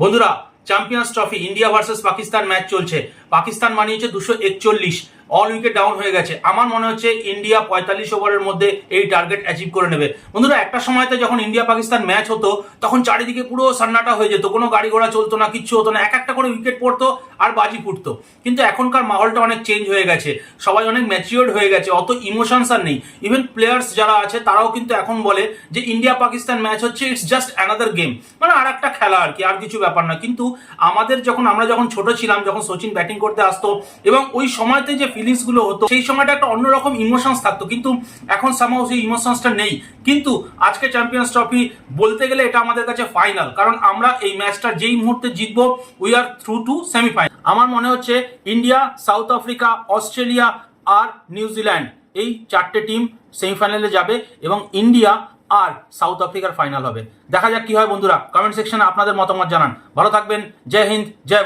বন্ধুরা Champions Trophy India versus Pakistan match চলছে। পাকিস্তান মানিয়েছে দুশো একচল্লিশ। অল উইকেট ডাউন হয়ে গেছে। আমার মনে হচ্ছে ইন্ডিয়া পঁয়তাল্লিশ ওভারের মধ্যে এই টার্গেট অ্যাচিভ করে নেবে। বন্ধুরা, একটা সময়তে যখন ইন্ডিয়া পাকিস্তান ম্যাচ হতো, তখন চারিদিকে পুরো সান্নাটা হয়ে যেত। কোনো গাড়ি ঘোড়া চলতো না, কিচ্ছু হতো না। এক একটা করে উইকেট পড়তো আর বাজি ফুটতো। কিন্তু এখনকার মাহলটা অনেক চেঞ্জ হয়ে গেছে। সবাই অনেক ম্যাচিওর্ড হয়ে গেছে, অত ইমোশনস আর নেই। ইভেন প্লেয়ার্স যারা আছে, তারাও কিন্তু এখন বলে যে ইন্ডিয়া পাকিস্তান ম্যাচ হচ্ছে ইটস জাস্ট অ্যানাদার গেম মানে আর একটা খেলা আর কি, আর কিছু ব্যাপার না কিন্তু আমাদের যখন, আমরা যখন ছোট ছিলাম, যখন সচিন ব্যাটিং করতে আসতো, এবং ওই সময়তে যে ফিলিংসগুলো হতো, সেই সময়টা একটা অন্যরকম ইমোশনস থাকতো, কিন্তু এখন সামাও সেই ইমোশনসটা নেই। কিন্তু আজকে চ্যাম্পিয়ন্স ট্রফি বলতে গেলে এটা আমাদের কাছে ফাইনাল কারণ আমরা এই ম্যাচটা যেই মুহূর্তে জিতবো we are through to semifinal আমার মনে হচ্ছে ইন্ডিয়া সাউথ আফ্রিকা অস্ট্রেলিয়া আর নিউজিল্যান্ড এই চারটে টিম সেমিফাইনালে যাবে এবং ইন্ডিয়া আর সাউথ আফ্রিকার ফাইনাল হবে। দেখা যাক কি হয় বন্ধুরা কমেন্ট সেকশনে আপনাদের মতামত জানান। ভালো থাকবেন, জয় হিন্দ, জয়।